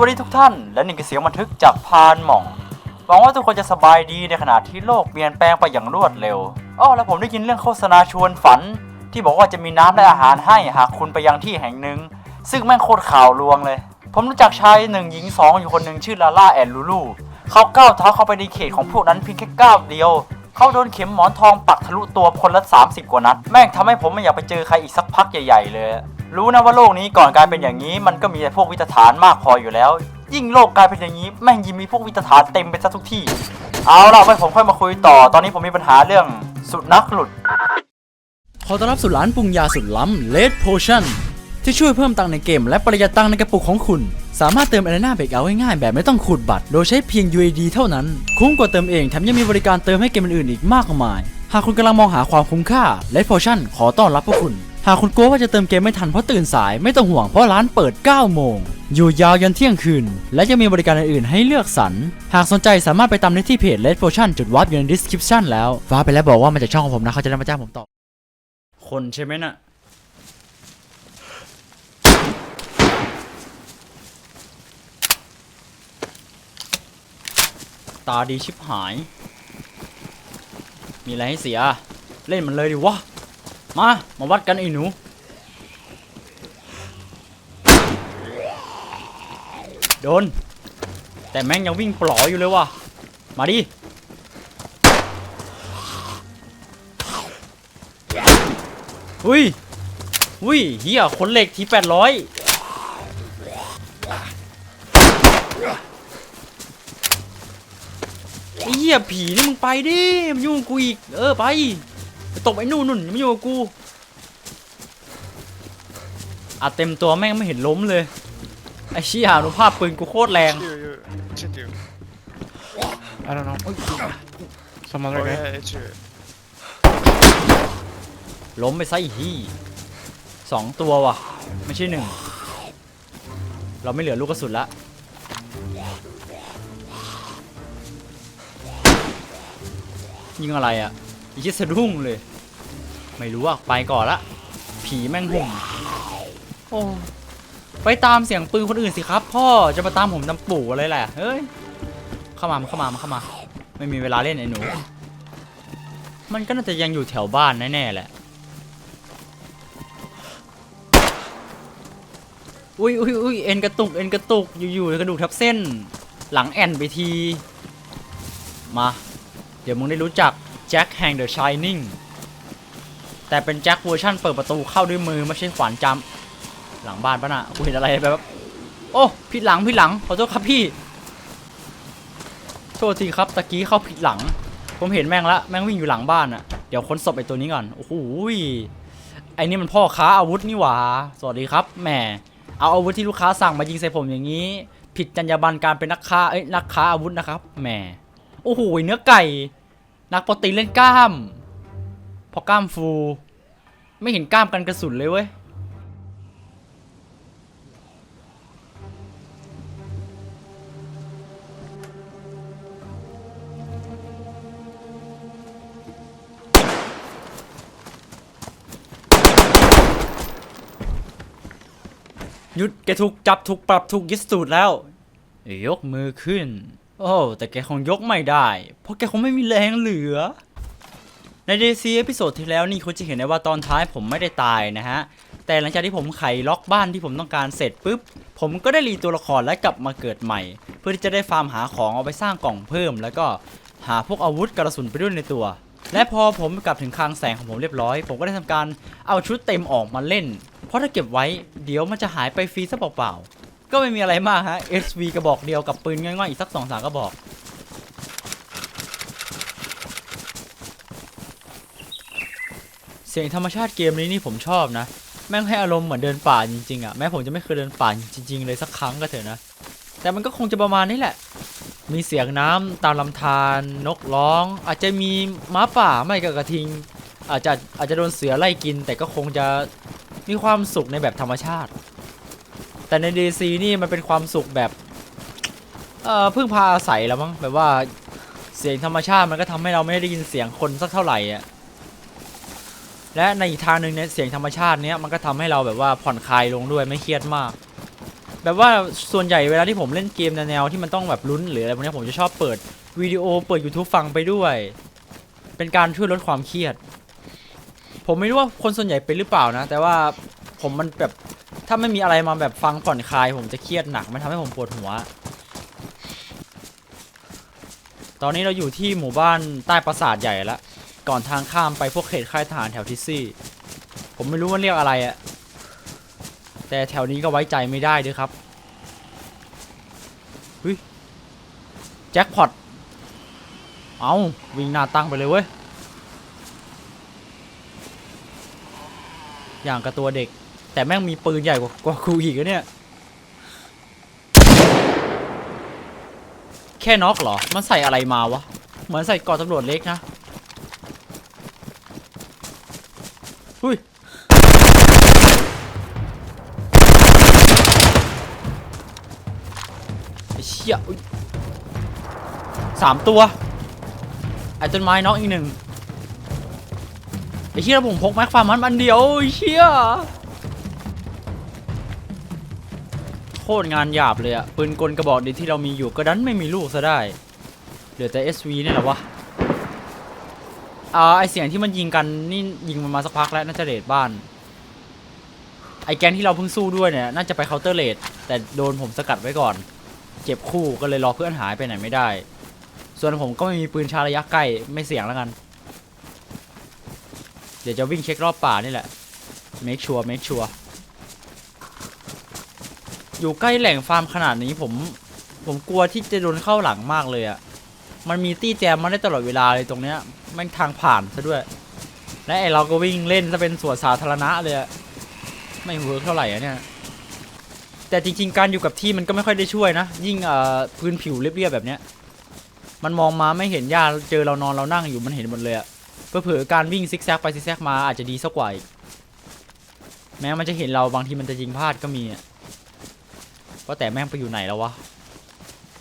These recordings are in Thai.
วัสดีทุกท่าน และนี่คือเสียงบันทึกจากพานหม่อง หวังว่าทุกคนจะสบายดีในขณะที่โลกเปลี่ยนแปลงไปอย่างรวดเร็ว อ้อ แล้วผมได้ยินเรื่องโฆษณาชวนฝัน ที่บอกว่าจะมีน้ำและอาหารให้หากคุณไปยังที่แห่งหนึ่ง ซึ่งแม่งโคตรข่าวลวงเลย ผมรู้จักชายหนึ่งหญิงสองอยู่คนหนึ่งชื่อลาล่าแอนลูลู เขาก้าวเท้าเข้าไปในเขตของพวกนั้นเพียงแค่ก้าวเดียว เขาโดนเข็มหมอนทองปักทะลุตัวคนละ 30 กว่านัด แม่งทำให้ผมไม่อยากไปเจอใครอีกสักพักใหญ่ ๆ เลย รู้นะว่าโลกนี้ก่อนกลายเป็นอย่างนี้ มันก็มีแต่พวกวิตฐานมากพออยู่แล้ว ยิ่งโลกกลายเป็นอย่างนี้แม่งยิ่งมีพวกวิตฐานเต็มไปซะทุกที่ เอาล่ะไว้ผมค่อยมาคุยต่อ ตอนนี้ผมมีปัญหาเรื่องสุนัขหลุด ขอต้อนรับสู่ร้านปรุงยาสุดล้ำ Red Potion ที่ช่วยเพิ่มตังค์ในเกมและประหยัดตังค์ในกระปุกของคุณ สามารถเติม Arena b r e a k o u t ง่ายๆแบบไม่ต้องขูดบัตร โดยใช้เพียง UAD เท่านั้น คุ้มกว่าเติมเองแถมยังมีบริการเติมให้เกมอื่นๆอีกมากมาย หากคุณกำลังมองหาความคุ้มค่า Red Potion ขอต้อนรับพวกคุณ หากคุณกลัวว่าจะเติมเกมไม่ทันเพราะตื่นสายไม่ต้องห่วงเพราะร้านเปิด 9 โมง อยู่ยาวยันเที่ยงคืน และยังมีบริการอื่นๆให้เลือกสรร หากสนใจสามารถไปตามได้ที่เพจ Red Potion จุดวับอยู่ใน description แล้วฟ้าไปแล้วบอกว่ามาจากช่องของผมนะเขาจะได้มาจ้างผมต่อ คนใช่ไหมน่ะตาดีชิบหาย มีอะไรให้เสีย เล่นมันเลยดิวะ มา มาวัดกันไอ้หนู โดน แต่แม่งยังวิ่งปลออยู่เลยว่ะ มาดิ อุ้ย อุ้ยเฮียขนเหล็กทีแปดร้อยไอ้เหี้ยผีนี่มึงไปดิ มันยุ่งกูอีก เออไป ตบไอ้นู่นนู่นอย่ามายุ่งกับกูอัดเต็มตัวแม่งไม่เห็นล้มเลยไอ้เชี่ยหนูภาพปืนกูโคตรแรง You, you, it's you. I don't know. Some other Oh guy. yeah, it's you. ล้มไปซะอีกที่สองตัวว่ะ ไม่ใช่หนึ่งเราไม่เหลือลูกกระสุนละยิงอะไรอะ อีคิดสะดุ้งเลย ไม่รู้อะไปก่อนละ ผีแม่งหุ่มโอ้ไปตามเสียงปืนคนอื่นสิครับ พ่อจะมาตามผมตามปู่อะไรแหละเฮ้ยเข้ามามาเข้ามามาเข้ามา ไม่มีเวลาเล่นไอ้หนู มันก็น่าจะยังอยู่แถวบ้านแน่ๆแหละอุ้ยอุ้ยอุ้ยเอ็นกระตุกเอ็นกระตุกอยู่ๆกระดูกทับเส้น หลังแอนไปที มา เดี๋ยวมึงได้รู้จัก แจ็คแห่งเดอะชายนิ่งแต่เป็นแจ็คเวอร์ชั่นเปิดประตูเข้าด้วยมือไม่ใช่ขวานจำหลังบ้านปะน่ะกูเห็นอะไรแบบโอ้ผิดหลังผิดหลังขอโทษครับพี่โทษทีครับตะกี้เข้าผิดหลัง ผมเห็นแม่งละแม่งวิ่งอยู่หลังบ้านอะเดี๋ยวค้นศพไอ้ตัวนี้ก่อนโอ้โหไอ้นี่มันพ่อค้าอาวุธนี่หว่าสวัสดีครับแหมเอาอาวุธที่ลูกค้าสั่งมายิงใส่ผมอย่างนี้ ผิดจรรยาบรรณการเป็นนักค้าเอ้ยนักค้าอาวุธนะครับแหมโอ้โหเนื้อไก่ นักโปรตีนเล่นกล้าม พอกล้ามฟู ไม่เห็นกล้ามกันกระสุนเลยเว้ย หยุดแกถูกจับถูกปรับถูกยึดสูตรแล้ว ยกมือขึ้น โอ้แต่แกคงยกไม่ได้ เพราะแกคงไม่มีแรงเหลือ ในเดซีเอพิโซดที่แล้วนี่คุณจะเห็นได้ว่าตอนท้ายผมไม่ได้ตายนะฮะ แต่หลังจากที่ผมไขล็อกบ้านที่ผมต้องการเสร็จปุ๊บ ผมก็ได้รีตัวละครและกลับมาเกิดใหม่ เพื่อที่จะได้ฟาร์มหาของเอาไปสร้างกล่องเพิ่ม แล้วก็หาพวกอาวุธกระสุนไปด้วยในตัว และพอผมกลับถึงคลังแสงของผมเรียบร้อย ผมก็ได้ทำการเอาชุดเต็มออกมาเล่น เพราะถ้าเก็บไว้เดี๋ยวมันจะหายไปฟรีซะเปล่าๆ ก็ไม่มีอะไรมากฮะ SV กระบอกเดียวกับปืนง่อยๆ อีกสักสองสามกระบอก เสียงธรรมชาติเกมนี้นี่ผมชอบนะ แม่งให้อารมณ์เหมือนเดินป่าจริงๆอะ่ะ แม้ผมจะไม่เคยเดินป่าจริง ๆ เลยสักครั้งก็เถอะนะ แต่มันก็คงจะประมาณนี้แหละ มีเสียงน้ำตามลำธารนกร้อง อาจจะมีม้าป่าไม่กับกระทิง อาจจะอาจจะโดนเสือไล่กิน แต่ก็คงจะมีความสุขในแบบธรรมชาติ แต่ใน DC นี่มันเป็นความสุขแบบเออพึ่งพาอาศัยแล้วมั้งแบบว่าเสียงธรรมชาติมันก็ทำให้เราไม่ได้ยินเสียงคนสักเท่าไหร่อะและในอีกทางหนึ่งเนี่ยเสียงธรรมชาติเนี้ยมันก็ทำให้เราแบบว่าผ่อนคลายลงด้วยไม่เครียดมาก แบบว่าส่วนใหญ่เวลาที่ผมเล่นเกมแนวที่มันต้องแบบลุ้นหรืออะไรพวกนี้ผมจะชอบเปิดวิดีโอเปิด YouTube ฟังไปด้วย เป็นการช่วยลดความเครียด ผมไม่รู้ว่าคนส่วนใหญ่เป็นหรือเปล่านะ แต่ว่าผมมันแบบ ถ้าไม่มีอะไรมาแบบฟังผ่อนคลาย ผมจะเครียดหนักมันทำให้ผมปวดหัว ตอนนี้เราอยู่ที่หมู่บ้านใต้ปราสาทใหญ่แล้วก่อนทางข้ามไปพวกเขตค่ายทหารแถวทิสซี่ ผมไม่รู้ว่าเรียกอะไรอะแต่แถวนี้ก็ไว้ใจไม่ได้ด้วยครับเฮ้ยแจ็คพอต เอาวิ่งหน้าตั้งไปเลยเว้ย อย่างกับตัวเด็ก แต่แม่งมีปืนใหญ่กว่ากว่ากูอีกอะเนี่ย แค่น็อกเหรอ มันใส่อะไรมาวะ เหมือนใส่กอดตำรวจเล็กนะหุยไอ้เชี่ยอุ๊ยสามตัว ไอ้ต้นไม้น็อกอีกหนึ่งไอ้เชี่ยผมพกแม็กฟาร์มันอันเดียวไอ้เชี่ย คตรงานหยาบเลยอะปืนกลกระบอกเดียวที่เรามีอยู่ก็ดันไม่มีลูกซะได้ เหลือแต่ SV เนี่ยแหละวะอ่าไอเสียงที่มันยิงกันนี่ยิงมันมาสักพักแล้วน่าจะเรดบ้าน ไอแกงที่เราเพิ่งสู้ด้วยเนี่ยน่าจะไปเคาน์เตอร์เรดแต่โดนผมสกัดไว้ก่อน เจ็บคู่ก็เลยรอเพื่อนหายไปไหนไม่ได้ ส่วนผมก็ไม่มีปืนชาระยะใกล้ไม่เสี่ยงแล้วกัน เดี๋ยวจะวิ่งเช็ครอบป่านี่แหละ make sure make sure อยู่ใกล้แหล่งฟาร์มขนาดนี้ผม ผมกลัวที่จะโดนเข้าหลังมากเลยอะ่ะ มันมีตี้แจมมาได้ตลอดเวลาเลยตรงเนี้ยแม่งทางผ่านซะด้วย และไอเราก็วิ่งเล่นซะเป็นสวนสาธารณะเลยอะไม่เวิร์กเท่าไหร่อะเนี่ย แต่จริงๆ การอยู่กับที่มันก็ไม่ค่อยได้ช่วยนะ ยิ่งเอ่อพื้นผิวเรียบๆแบบเนี้ย มันมองมาไม่เห็นหญ้าเจอเรานอนเรานั่งอยู่มันเห็นหมดเลยอะเพื่อเผื่อการวิ่งซิกแซกไปซิกแซกมาอาจจะดีสักกว่าอีกแม้มันจะเห็นเราบางทีมันจะยิงพลาดก็มีอะ ว่าแต่แม่งไปอยู่ไหนแล้ววะ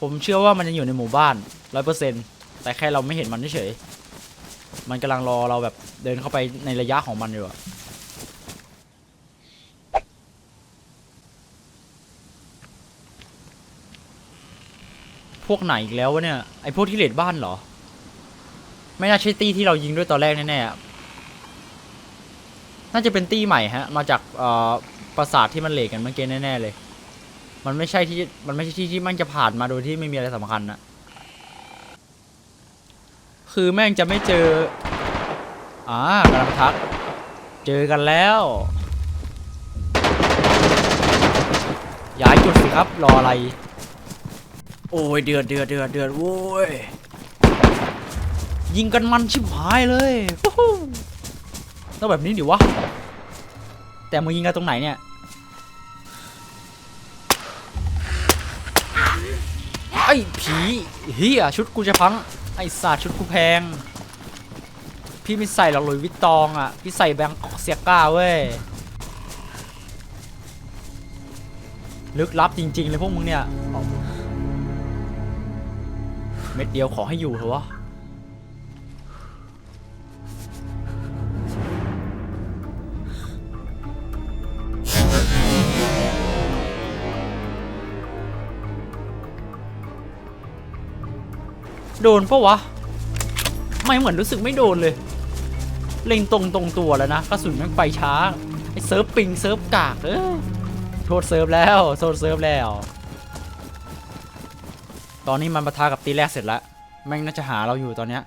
ผมเชื่อว่ามันยังอยู่ในหมู่บ้านร้อยเปอร์เซ็นต์แต่แค่เราไม่เห็นมันเฉย มันกำลังรอเราแบบเดินเข้าไปในระยะของมันอยู่อะพวกไหนอีกแล้ววะเนี่ย ไอพวกที่เลดบ้านเหรอ ไม่น่าใช่ตี้ที่เรายิงด้วยตอนแรกแน่ๆอะน่าจะเป็นตี้ใหม่ฮะ มาจากอ่อปราสาทที่มันเหลกกันเมื่อกี้แน่ๆเลย มันไม่ใช่ที่มันไม่ใช่ที่ที่มันจะผ่านมาโดยที่ไม่มีอะไรสำคัญนะคือแม่งจะไม่เจออ่ากำลังทักเจอกันแล้วย้ายจุดสิครับรออะไร โอ้ยเดือดเดือดเดือดเดือดโว้ยยิงกันมันชิบหายเลยต้องแบบนี้ดิวะ แต่มึงยิงกันตรงไหนเนี่ย ไอ้ผีเฮียชุดกูจะพัง ไอ้สาชุดกูแพง พี่ไม่ใส่หรอกหลุยวิตตองอะ พี่ใส่แบงค์เสียก้าเว้ย ลึกลับจริง ๆ เลยพวกมึงเนี่ย เม็ดเดียวขอให้อยู่เถอะวะ โดนปะวะ ไม่เหมือนรู้สึกไม่โดนเลย เล็งตรงตรงตัวแล้วนะกระสุนแม่งไปช้าไอ้เซิร์ฟปิงเซิร์ฟกากเอ้ยโทษเซิร์ฟแล้วโทษเซิร์ฟแล้ว ตอนนี้มันปะทะกับตีแรกเสร็จแล้วแม่งน่าจะหาเราอยู่ตอนเนี้ย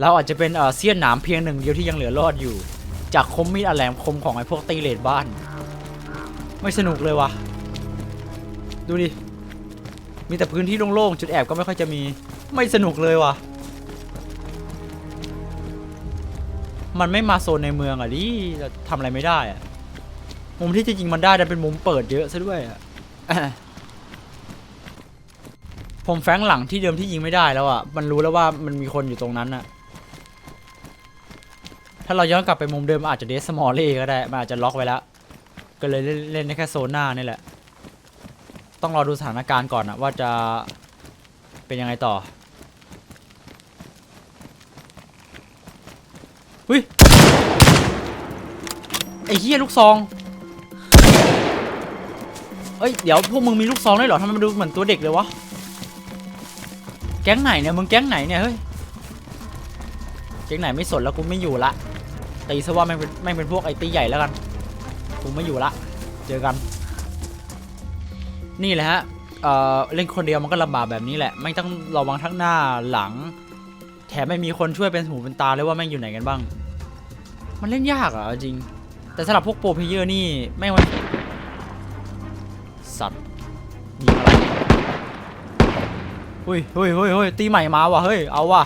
เราอาจจะเป็นเอ่อเสี้ยนหนามเพียงหนึ่งเดียวที่ยังเหลือรอดอยู่ จากคมมีดอันแหลมคมของไอ้พวกตีเลดบ้าน ไม่สนุกเลยวะดูดิมีแต่พื้นที่โล่งๆจุดแอบก็ไม่ค่อยจะมี ไม่สนุกเลยว่ะ มันไม่มาโซนในเมืองอะดิทำอะไรไม่ได้อะ มุมที่จะยิงมันได้ดันเป็นมุมเปิดเยอะซะด้วยอะ ผมแฟงหลังที่เดิมที่ยิงไม่ได้แล้วอะ มันรู้แล้วว่ามันมีคนอยู่ตรงนั้นอะ ถ้าเราย้อนกลับไปมุมเดิมอาจจะเดสมอลเล่ก็ได้ มันอาจจะล็อกไว้แล้ว ก็เลยเล่นเล่นได้แค่โซนหน้านี่แหละ ต้องรอดูสถานการณ์ก่อนอะว่าจะ เป็นยังไงต่อเฮ้ยไอ้เหี้ยลูกซอง เอ้ย เดี๋ยวพวกมึงมีลูกซองด้วยเหรอทำไมมันดูเหมือนตัวเด็กเลยวะ แก๊งไหนเนี่ย มึงแก๊งไหนเนี่ย เฮ้ย แก๊งไหนไม่สนแล้วกูไม่อยู่ละ ตีซะว่าแม่งเป็นแม่งเป็นพวกไอ้ตีใหญ่แล้วกัน กูไม่อยู่ละ เจอกัน นี่แหละฮะ เอ่อเล่นคนเดียวมันก็ลำบากแบบนี้แหละ ไม่ต้องระวังทั้งหน้าหลัง แถมไม่มีคนช่วยเป็นหูเป็นตาเลยว่าแม่งอยู่ไหนกันบ้าง มันเล่นยากอะจริง แต่สำหรับพวกโปรเพเยอร์นี่แม่งมันสัตว์ยิงอะไรเฮ้ยเฮ้ยเฮ้ยเฮ้ยตีใหม่มาว่ะเฮ้ยเอาว่ะ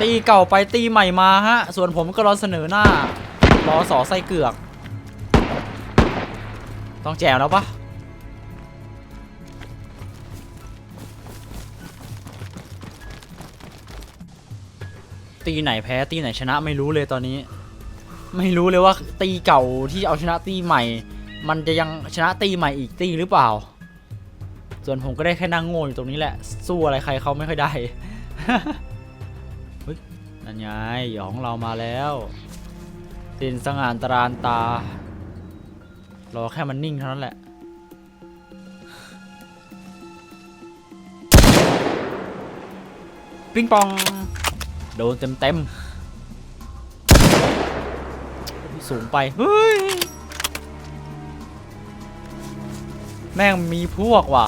ตีเก่าไปตีใหม่มาฮะ ส่วนผมก็รอเสนอหน้ารอสอไส้เกือก ต้องแจวแล้วปะ ตีไหนแพ้ตีไหนชนะไม่รู้เลยตอนนี้ ไม่รู้เลยว่าตีเก่าที่เอาชนะตีใหม่ มันจะยังชนะตีใหม่อีกตีหรือเปล่า ส่วนผมก็ได้แค่นั่งโง่อยู่ตรงนี้แหละ สู้อะไรใครเขาไม่ค่อยได้เฮ้ยนั่นไงหยองเรามาแล้วสินสง่านตรานตารอแค่มันนิ่งเท่านั้นแหละปิงปอง โดนเต็มเต็มสูงไป เฮ้ย แม่งมีพวกว่ะ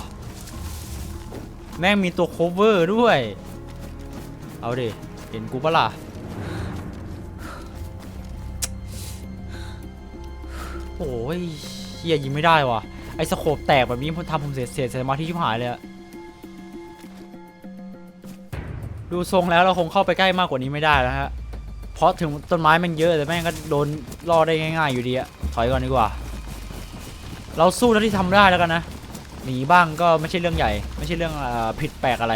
แม่งมีตัวโคเวอร์ด้วย เอาดิ เห็นกูปะล่ะโอ้ยเฮียยิงไม่ได้ว่ะ ไอ้สโคปแตกแบบนี้ทำผมเสียเสียสมาธิชิบหายเลยอะ ดูทรงแล้วเราคงเข้าไปใกล้มากกว่านี้ไม่ได้แล้วฮะ เพราะถึงต้นไม้มันเยอะแต่แม่งก็โดนล่อได้ง่ายๆอยู่ดีอะถอยก่อนดีกว่า เราสู้เท่าที่ทำได้แล้วกันนะ หนีบ้างก็ไม่ใช่เรื่องใหญ่ ไม่ใช่เรื่องอผิดแปลกอะไร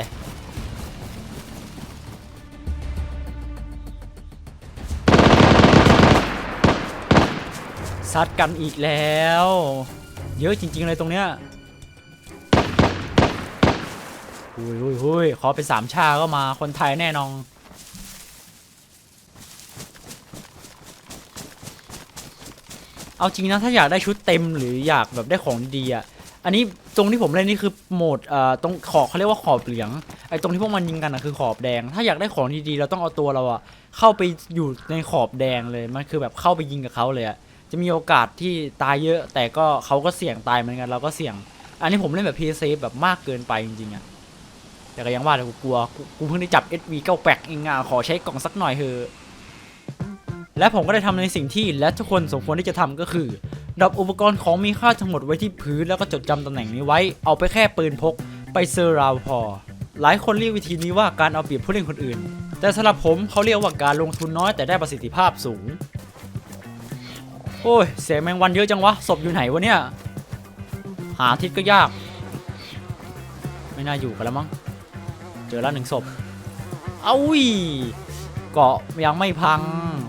ซัดกันอีกแล้ว เยอะจริงๆเลยตรงเนี้ย หุยหุยหุยขอเป็นสามชาก็มาคนไทยแน่นอนเอาจริงนะถ้าอยากได้ชุดเต็มหรืออยากแบบได้ของดีอะอันนี้ตรงที่ผมเล่นนี่คือโหมดเอ่อตรงขอบเขาเรียกว่าขอบเหลืองไอ้ตรงที่พวกมันยิงกันอะคือขอบแดง ถ้าอยากได้ของดีๆเราต้องเอาตัวเราอะเข้าไปอยู่ในขอบแดงเลยมันคือแบบเข้าไปยิงกับเขาเลยอะจะมีโอกาสที่ตายเยอะ แต่ก็เขาก็เสี่ยงตายเหมือนกันเราก็เสี่ยง อันนี้ผมเล่นแบบพีเซฟแบบมากเกินไปจริงๆอะ แต่ก็ยังว่าแต่กูกลัว กูเพิ่งได้จับ SV 9แปกเองอะขอใช้กล่องสักหน่อยเถอะและผมก็ได้ทำในสิ่งที่และทุกคนสมควรที่จะทำก็คือดรอปอุปกรณ์ของมีค่าทั้งหมดไว้ที่พื้นแล้วก็จดจำตำแหน่งนี้ไว้ เอาไปแค่ปืนพก ไปเซอร์ราวพอ หลายคนเรียกวิธีนี้ว่าการเอาเปรียบผู้เล่นคนอื่น แต่สำหรับผมเขาเรียกว่าการลงทุนน้อยแต่ได้ประสิทธิภาพสูง โอ้ย เสียงแมงวันเยอะจังวะศพอยู่ไหนวะเนี่ย หาทิศก็ยาก ไม่น่าอยู่กันแล้วมั้ง จอแล้วหนึ่งศพ เอาวิเกาะยังไม่พัง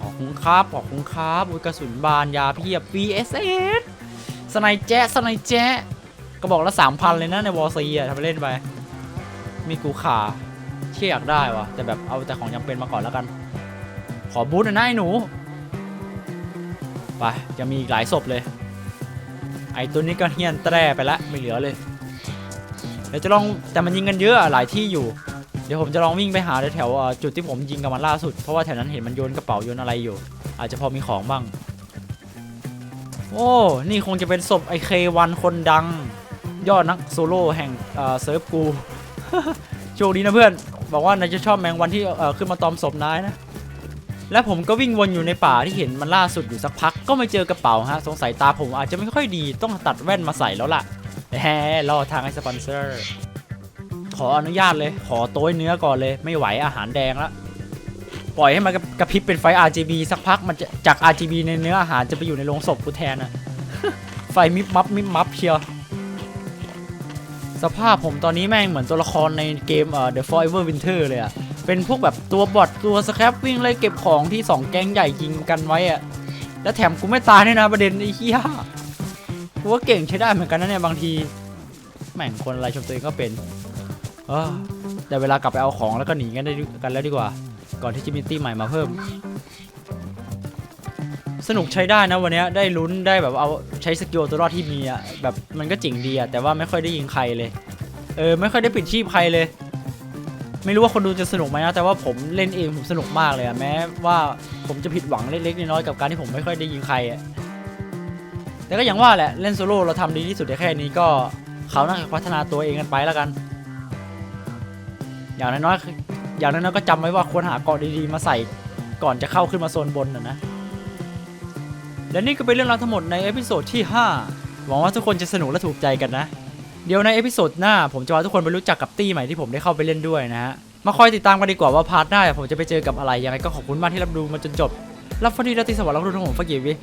ขอบคุณครับขอบคุณครับกระสุนบานยาเพียบ VSS สไนแจ๊สไนแจ๊ก็บอกละสามพันเลยนะในวอซีอะทำไปเล่นไป มีกูขาเชี่ยอยากได้วะแต่แบบเอาแต่ของจำเป็นมาก่อนแล้วกัน ขอบูทหน่อยหนู ไปยังมีอีกหลายศพเลย ไอตัวนี้ก็เฮียนแตร่ไปละไม่เหลือเลยเดี๋ยวจะลองแต่มันยิงกันเยอะหลายที่อยู่ เดี๋ยวผมจะลองวิ่งไปหาแถวจุดที่ผมยิงกับมันล่าสุด เพราะว่าแถวนั้นเห็นมันโยนกระเป๋าโยนอะไรอยู่ อาจจะพอมีของบ้าง โอ้ นี่คงจะเป็นศพไอเควันคนดัง ยอดนักโซโล่แห่งเซิร์ฟกู โชคดีนะเพื่อน บอกว่านายจะชอบแมงวันที่ขึ้นมาตอมศพนายนะ และผมก็วิ่งวนอยู่ในป่าที่เห็นมันล่าสุดอยู่สักพัก ก็ไม่เจอกระเป๋าฮะ สงสัยตาผมอาจจะไม่ค่อยดี ต้องตัดแว่นมาใส่แล้วล่ะแฮรอทางไอ้สปอนเซอร์ ขออนุญาตเลย ขอโต้ยเนื้อก่อนเลย ไม่ไหวอาหารแดงละปล่อยให้มันกระพริบเป็นไฟ RGB สักพักมันจะจาก RGB ในเนื้ออาหารจะไปอยู่ในโรงศพกูแทนอะไฟมิบมับมิบมับเชียวสภาพผมตอนนี้แม่งเหมือนตัวละครในเกมเอ่อ The Forever Winter เลยอะเป็นพวกแบบตัวบอทตัวสแครปวิ่งไล่เก็บของที่สองแก๊งใหญ่ยิงกันไว้อะแล้วแถมกูไม่ตายด้วยนะประเด็นไอ้เหี้ยกูว่าเก่งใช้ได้เหมือนกันนะเนี่ยบางที แม่งคนอะไรชมตัวเองก็เป็น เออแต่เวลากลับไปเอาของแล้วก็หนีกันได้กันแล้วดีกว่า ก่อนที่จะมีตีใหม่มาเพิ่ม สนุกใช้ได้นะวันนี้ได้ลุ้นได้แบบเอาใช้สกิลตัวรอดที่มีอะแบบมันก็เจ๋งดีอะแต่ว่าไม่ค่อยได้ยิงใครเลย เออไม่ค่อยได้ปิดชีพใครเลย ไม่รู้ว่าคนดูจะสนุกไหมนะแต่ว่าผมเล่นเองผมสนุกมากเลยอะแม้ว่าผมจะผิดหวังเล็กๆน้อยๆกับการที่ผมไม่ค่อยได้ยิงใครอะแต่ก็อย่างว่าแหละเล่นโซโล่เราทำดีที่สุดแค่นี้ก็เขาน่าจะพัฒนาตัวเองกันไปแล้วกัน อย่างน้อยๆออย่างน้อยๆก็จำไว้ว่าควรหาเกาะดีๆมาใส่ก่อนจะเข้าขึ้นมาโซนบนนะนะและนี่ก็เป็นเรื่องราวทั้งหมดในเอพิโซดที่ 5 หวังว่าทุกคนจะสนุกและถูกใจกันนะ เดี๋ยวในเอพิโซดหน้าผมจะพาทุกคนไปรู้จักกับตี้ใหม่ที่ผมได้เข้าไปเล่นด้วยนะฮะ มาคอยติดตามกันดีกว่าว่าพาร์ทหน้าผมจะไปเจอกับอะไรยังไงก็ขอบคุณมากที่รับดูมาจนจบ รับฟังดีและตีสวัสดิ์รับรู้ทั้งผมฟักเกวิ